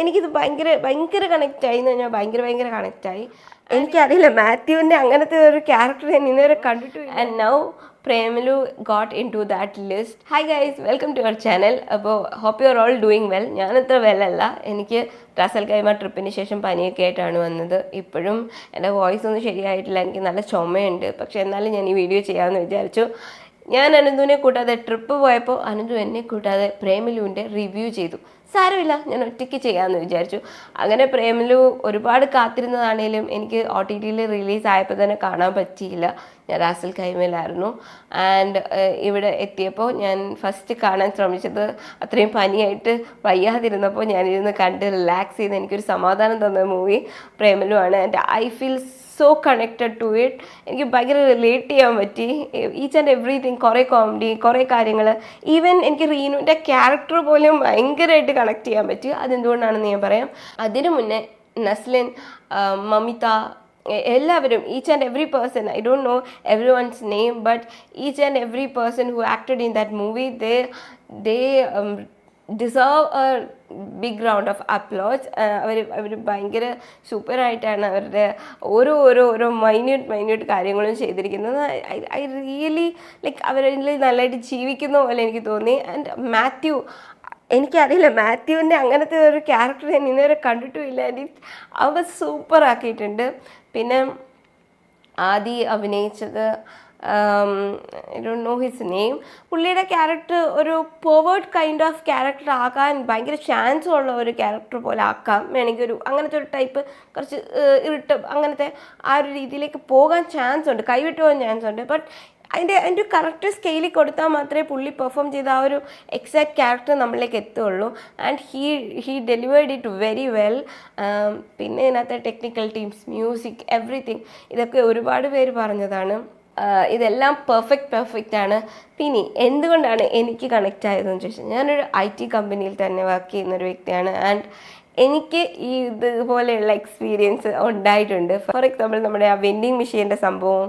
എനിക്കിത് ഭയങ്കര ഭയങ്കര കണക്റ്റ് ആയി എന്ന് പറഞ്ഞാൽ ഭയങ്കര ഭയങ്കര കണക്റ്റ് ആയി. എനിക്കറിയില്ല മാത്യുവിന്റെ അങ്ങനത്തെ ഒരു ക്യാരക്ടർ ഞാൻ ഇന്നുവരെ കണ്ടിട്ട് and now Premalu got into that list hi guys welcome to your channel അപ്പോൾ hope you are all doing well ഞാനത്ര വെല്ലല്ല എനിക്ക് റാസൽ കൈമ ട്രിപ്പിന് ശേഷം പനിയൊക്കെ ആയിട്ടാണ് വന്നത്. ഇപ്പോഴും എന്റെ വോയിസ് ഒന്നും ശരിയായിട്ടില്ല. എനിക്ക് നല്ല ചുമയുണ്ട്. പക്ഷേ എന്നാലും ഞാൻ ഈ വീഡിയോ ചെയ്യാമെന്ന് വിചാരിച്ചു. ഞാൻ അനന്തുവിനെ കൂട്ടാതെ ട്രിപ്പ് പോയപ്പോൾ അനന്തു എന്നെ കൂട്ടാതെ പ്രേമലുവിന്റെ റിവ്യൂ ചെയ്തു. സാരമില്ല ഞാൻ ഒറ്റയ്ക്ക് ചെയ്യാമെന്ന് വിചാരിച്ചു. അങ്ങനെ പ്രേമലു ഒരുപാട് കാത്തിരുന്നതാണേലും എനിക്ക് ഒ ടി ടിയിൽ റിലീസ് ആയപ്പോൾ തന്നെ കാണാൻ പറ്റിയില്ല. ഞാൻ റാസൽ കൈമയിലായിരുന്നു ആൻഡ് ഇവിടെ എത്തിയപ്പോൾ ഞാൻ ഫസ്റ്റ് കാണാൻ ശ്രമിച്ചത് അത്രയും പനിയായിട്ട് വയ്യാതിരുന്നപ്പോൾ ഞാനിരുന്ന് കണ്ട് റിലാക്സ് ചെയ്ത് എനിക്കൊരു സമാധാനം തന്ന മൂവി പ്രേമലു ആണ്. And I feel so connected to it എനിക്ക് ഭയങ്കര റിലേറ്റ് ചെയ്യാൻ പറ്റി. ഈച്ച് ആൻഡ് എവറിതിങ് കുറേ കോമഡി കുറേ കാര്യങ്ങൾ ഈവൻ എനിക്ക് റീനുവിന്റെ ക്യാരക്ടർ പോലും ഭയങ്കരമായിട്ട് കണക്ട് ചെയ്യാൻ പറ്റി. അതെന്തുകൊണ്ടാണെന്ന് ഞാൻ പറയാം. അതിനു മുന്നേ നസ്ലിൻ മമിത എല്ലാവരും each and every person I don't know everyone's name but each and every person who acted in that movie they they deserve a big round of applause അവർ അവർ ഭയങ്കര സൂപ്പറായിട്ടാണ് അവരുടെ ഓരോ ഓരോ ഓരോ മൈന്യൂട്ട് മൈന്യൂട്ട് കാര്യങ്ങളും ചെയ്തിരിക്കുന്നത്. ഐ റിയലി ലൈക്ക് അവരിൽ നല്ലതായിട്ട് ജീവിക്കുന്ന പോലെ എനിക്ക് തോന്നി. ആൻഡ് മാത്യു എനിക്കറിയില്ല മാത്യുവിന്റെ അങ്ങനത്തെ ഒരു ക്യാരക്ടർ ഞാൻ ഇന്നുവരെ കണ്ടിട്ടുമില്ല. ആൻഡ് അവ സൂപ്പറാക്കിയിട്ടുണ്ട് പിന്നെ ആദി അഭിനയിച്ചത് I don't know his name പുള്ളിയുടെ ക്യാരക്ടർ ഒരു പോവേർഡ് കൈൻഡ് ഓഫ് ക്യാരക്ടർ ആകാൻ ഭയങ്കര ചാൻസ് ഉള്ള ഒരു ക്യാരക്ടർ പോലെ ആക്കാം. വേണമെങ്കിൽ ഒരു അങ്ങനത്തെ ഒരു ടൈപ്പ് കുറച്ച് ഇരുട്ട് അങ്ങനത്തെ ആ ഒരു രീതിയിലേക്ക് പോകാൻ ചാൻസ് ഉണ്ട്. കൈവിട്ട് പോകാൻ ചാൻസ് ഉണ്ട്. ബട്ട് അതിന്റെ അതിന്റെ ഒരു കറക്റ്റ് സ്കെയിലിൽ കൊടുത്താൽ മാത്രമേ പുള്ളി പെർഫോം ചെയ്ത ആ ഒരു എക്സാക്ട് ക്യാരക്ടർ നമ്മളിലേക്ക് എത്തുള്ളൂ. And he he delivered it very well പിന്നെ ഇതിനകത്തെ ടെക്നിക്കൽ ടീംസ് മ്യൂസിക് എവറിത്തിങ് ഇതൊക്കെ ഒരുപാട് പേര് പറഞ്ഞതാണ്. ഇതെല്ലാം പെർഫെക്റ്റ് പെർഫെക്റ്റ് ആണ്. പിന്നെ എന്തുകൊണ്ടാണ് എനിക്ക് കണക്റ്റ് ആയതെന്ന് ചോദിച്ചാൽ ഞാനൊരു ഐ ടി കമ്പനിയിൽ തന്നെ വർക്ക് ചെയ്യുന്ന ഒരു വ്യക്തിയാണ്. ആൻഡ് എനിക്ക് ഈ ഇതുപോലെയുള്ള എക്സ്പീരിയൻസ് ഉണ്ടായിട്ടുണ്ട്. ഫോർ എക്സാമ്പിൾ നമ്മുടെ ആ വെൻഡിങ് മെഷീന്റെ സംഭവം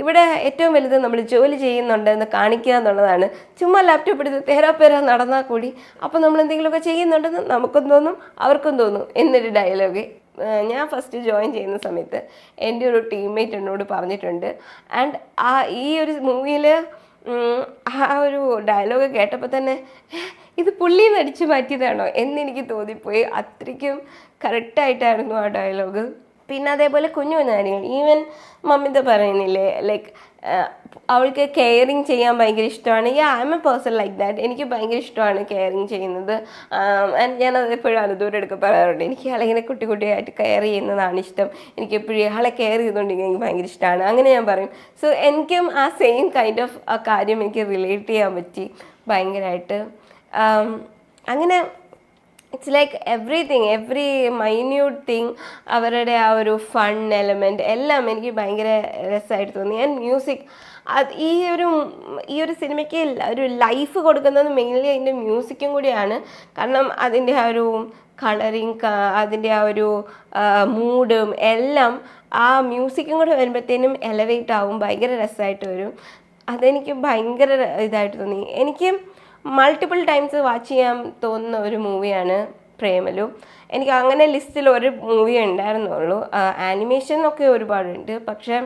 ഇവിടെ ഏറ്റവും വലുത് നമ്മൾ ജോലി ചെയ്യുന്നുണ്ട് എന്ന് കാണിക്കുക എന്നുള്ളതാണ്. ചുമ്മാ ലാപ്ടോപ്പ് എടുത്ത് തേരാ പേരാ നടന്നാൽ കൂടി. അപ്പോൾ നമ്മൾ എന്തെങ്കിലുമൊക്കെ ചെയ്യുന്നുണ്ടെന്ന് നമുക്കും തോന്നും അവർക്കും തോന്നും എന്നൊരു ഡയലോഗ് ഞാൻ ഫസ്റ്റ് ജോയിൻ ചെയ്യുന്ന സമയത്ത് എന്റെ ഒരു ടീംമേറ്റ് എന്നോട് പറഞ്ഞിട്ടുണ്ട്. ആൻഡ് ആ ഈ ഒരു മൂവിയിൽ ആ ഒരു ഡയലോഗ് കേട്ടപ്പോൾ തന്നെ ഇത് പുള്ളി നടിച്ചു മാറ്റിയതാണോ? എന്നെനിക്ക് തോന്നിപ്പോയി. അത്രയ്ക്കും കറക്റ്റായിട്ടായിരുന്നു ആ ഡയലോഗ് പിന്നെ അതേപോലെ കുഞ്ഞു കുഞ്ഞു കാര്യങ്ങൾ ഈവൻ മമ്മിത പറയുന്നില്ലേ ലൈക്ക് അവൾക്ക് കെയറിങ് ചെയ്യാൻ ഭയങ്കര ഇഷ്ടമാണ്. Yeah I'm a person like that എനിക്ക് ഭയങ്കര ഇഷ്ടമാണ് കെയറിങ് ചെയ്യുന്നത്. ആൻഡ് ഞാൻ അത് എപ്പോഴും അനുദൂരം എടുக்க പറയാറുണ്ട്. എനിക്ക് ഇയാളിങ്ങനെ കുട്ടി കുട്ടിയായിട്ട് കെയർ ചെയ്യുന്നതാണ് ഇഷ്ടം. എനിക്ക് എപ്പോഴും ഇയാളെ കെയർ ചെയ്തുകൊണ്ടിരിക്കുക എനിക്ക് ഭയങ്കര ഇഷ്ടമാണ്. അങ്ങനെ ഞാൻ പറയും. സോ എനിക്കും ആ സെയിം കൈൻഡ് ഓഫ് ആ കാര്യം എനിക്ക് റിലേറ്റ് ചെയ്യാൻ പറ്റി ഭയങ്കരമായിട്ട് ആം, അങ്ങനെ it's like everything every minute thing അവരുടെ ആ ഒരു ഫൺ എലമെന്റ് എല്ലാം എനിക്ക് ഭയങ്കര രസമായിട്ട് തോന്നി. ആൻഡ് മ്യൂസിക് അത് ഈ ഒരു ഈ ഒരു സിനിമയ്ക്ക് ഒരു ലൈഫ് കൊടുക്കുന്നത് മെയിൻലി അതിന്റെ മ്യൂസിക്കും കൂടിയാണ്. കാരണം അതിന്റെ ആ ഒരു കളറിങ് അതിന്റെ ആ ഒരു മൂഡും എല്ലാം ആ മ്യൂസിക്കും കൂടെ വരുമ്പോഴത്തേനും എലവേറ്റ് ആവും ഭയങ്കര രസമായിട്ട് വരും. അതെനിക്ക് ഭയങ്കര ഇതായിട്ട് തോന്നി. എനിക്ക് മൾട്ടിപ്പിൾ ടൈംസ് വാച്ച് ചെയ്യാൻ തോന്നുന്ന ഒരു മൂവിയാണ് പ്രേമലു. എനിക്ക് അങ്ങനെ ലിസ്റ്റിൽ ഒരു മൂവി ഉണ്ടായിരുന്നുള്ളൂ. ആനിമേഷൻ ഒക്കെ ഒരുപാടുണ്ട്. പക്ഷേ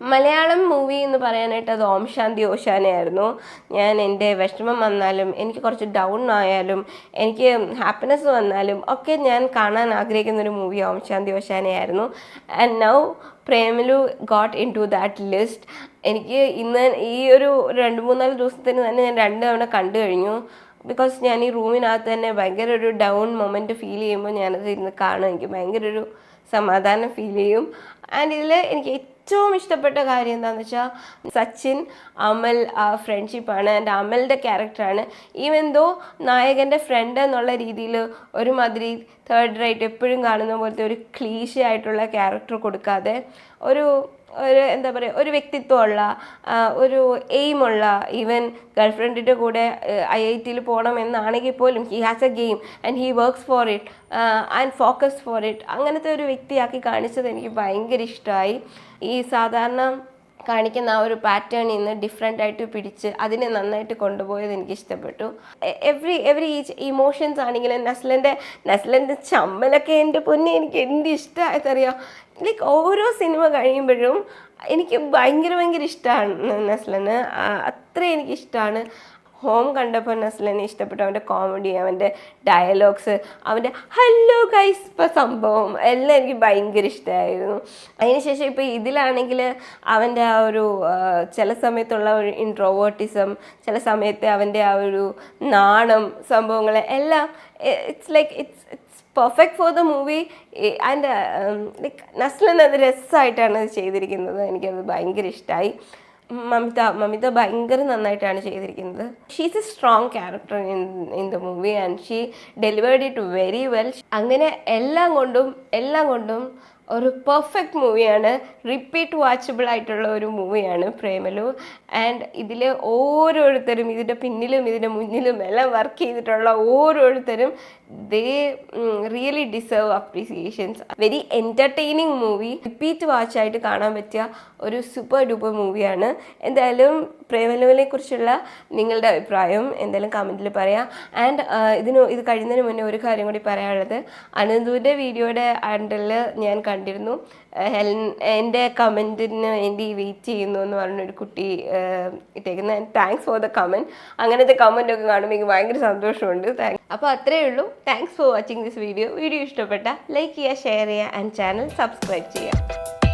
മലയാളം മൂവി എന്ന് പറയാനായിട്ട് അത് ഓം ശാന്തി ഓശാനയായിരുന്നു ഞാൻ എന്റെ വിഷമം വന്നാലും എനിക്ക് കുറച്ച് ഡൗൺ ആയാലും എനിക്ക് ഹാപ്പിനെസ് വന്നാലും ഒക്കെ ഞാൻ കാണാൻ ആഗ്രഹിക്കുന്ന ഒരു movie Om Shanti ഓശാനയായിരുന്നു and now Premalu got into that list എനിക്ക് ഇന്ന് ഈ ഒരു രണ്ട് മൂന്നാൽ ദിവസത്തിന് തന്നെ ഞാൻ രണ്ട് തവണ കണ്ടു കഴിഞ്ഞു. ബിക്കോസ് ഞാൻ ഈ റൂമിനകത്ത് തന്നെ ഭയങ്കര ഒരു ഡൗൺ മൊമെന്റ് ഫീൽ ചെയ്യുമ്പോൾ ഞാനത് ഇരുന്ന് കാണും. എനിക്ക് ഭയങ്കര ഒരു സമാധാനം ഫീൽ ചെയ്യും. ആൻഡ് ഇതിൽ എനിക്ക് ഏറ്റവും ഇഷ്ടപ്പെട്ട കാര്യം എന്താണെന്ന് വെച്ചാൽ സച്ചിൻ അമൽ ആ ഫ്രണ്ട്ഷിപ്പാണ് ആൻഡ് അമലിന്റെ ക്യാരക്ടറാണ് ഈവൻ ദോ നായകന്റെ ഫ്രണ്ട് എന്നുള്ള രീതിയിൽ ഒരുമാതിരി തേർഡ് റൈറ്റ് എപ്പോഴും കാണുന്ന പോലത്തെ ഒരു ക്ലീശ ആയിട്ടുള്ള ക്യാരക്ടർ കൊടുക്കാതെ ഒരു ഒരു എന്താ പറയുക ഒരു വ്യക്തിത്വമുള്ള ഒരു എയിമുള്ള ഈവൻ ഗേൾഫ്രണ്ടിന്റെ കൂടെ ഐ ഐ ടിയിൽ പോകണം എന്നാണെങ്കിൽ പോലും he has a game and he works for it and focus for it അങ്ങനത്തെ ഒരു വ്യക്തിയാക്കി കാണിച്ചത് എനിക്ക് ഭയങ്കര ഇഷ്ടമായി ഈ സാധാരണ കാണിക്കുന്ന ആ ഒരു പാറ്റേണിൽ നിന്ന് ഡിഫറെന്റ് ആയിട്ട് പിടിച്ച് അതിനെ നന്നായിട്ട് കൊണ്ടുപോയത് എനിക്ക് ഇഷ്ടപ്പെട്ടു എവറി എവറി ഇമോഷൻസ് ആണെങ്കിലും നസ്ലന്റെ നസ്ലന്റെ ചമ്മലൊക്കെ എന്റെ പൊന്നെ എനിക്ക് എന്ത് ഇഷ്ടമായതറിയാം ലൈക്ക് ഓരോ സിനിമ കഴിയുമ്പോഴും എനിക്ക് ഭയങ്കര ഭയങ്കര ഇഷ്ടമാണ് നസ്ലന്. അത്രയും എനിക്ക് ഇഷ്ടമാണ് ഹോം കണ്ടപ്പോൾ നസ്ലിനെ ഇഷ്ടപ്പെട്ടു. അവന്റെ കോമഡി അവന്റെ ഡയലോഗ്സ് അവന്റെ ഹലോ ഗൈസ് ഇപ്പം സംഭവം എല്ലാം എനിക്ക് ഭയങ്കര ഇഷ്ടമായിരുന്നു അതിനുശേഷം ഇപ്പോൾ ഇതിലാണെങ്കിൽ അവന്റെ ആ ഒരു ചില സമയത്തുള്ള ഒരു ഇൻട്രോവേർട്ടിസം ചില സമയത്ത് അവന്റെ ആ ഒരു നാണം സംഭവങ്ങൾ എല്ലാം it's like it's it's perfect for the movie and like Naslen അത് രസമായിട്ടാണ് ചെയ്തിരിക്കുന്നത്. എനിക്കത് ഭയങ്കര ഇഷ്ടമായി മമിത മമിത ഭയങ്കര നന്നായിട്ടാണ് ചെയ്തിരിക്കുന്നത്. She's a strong character in in the movie and she delivered it very well അങ്ങനെ എല്ലാം കൊണ്ടും എല്ലാം കൊണ്ടും ഒരു പെർഫെക്റ്റ് മൂവിയാണ് റിപ്പീറ്റ് വാച്ചബിൾ ആയിട്ടുള്ള ഒരു മൂവിയാണ് പ്രേമലു. ആൻഡ് ഇതിൽ ഓരോരുത്തരും ഇതിന്റെ പിന്നിലും ഇതിന്റെ മുന്നിലും എല്ലാം വർക്ക് ചെയ്തിട്ടുള്ള ഓരോരുത്തരും they really deserve appreciations very entertaining movie repeat വാച്ചായിട്ട് കാണാൻ പറ്റിയ ഒരു സൂപ്പർ ഡൂപ്പർ മൂവിയാണ് എന്തായാലും പ്രേമലുവിനെ കുറിച്ചുള്ള നിങ്ങളുടെ അഭിപ്രായം എന്തായാലും കമന്റിൽ പറയാം. ആൻഡ് ഇതിന് ഇത് കഴിയുന്നതിന് മുന്നേ ഒരു കാര്യം കൂടി പറയാനുള്ളത്. അനന്തുവിന്റെ വീഡിയോയുടെ ആൻഡിൽ ഞാൻ കണ്ടിരുന്നു. ഹെൽ എന്റെ കമന്റിന് വേണ്ടി വെയിറ്റ് ചെയ്യുന്നു എന്ന് പറഞ്ഞൊരു കുട്ടി ഇട്ടേക്കുന്ന. താങ്ക്സ് ഫോർ ദ കമന്റ് അങ്ങനത്തെ കമന്റ് ഒക്കെ കാണുമ്പോൾ എനിക്ക് ഭയങ്കര സന്തോഷമുണ്ട്. താങ്ക് അപ്പോൾ അത്രയേ ഉള്ളൂ. Thanks for watching this video video ഇഷ്ടപ്പെട്ട ലൈക്ക് ചെയ്യുക ഷെയർ ചെയ്യുക ആൻഡ് ചാനൽ സബ്സ്ക്രൈബ് ചെയ്യുക.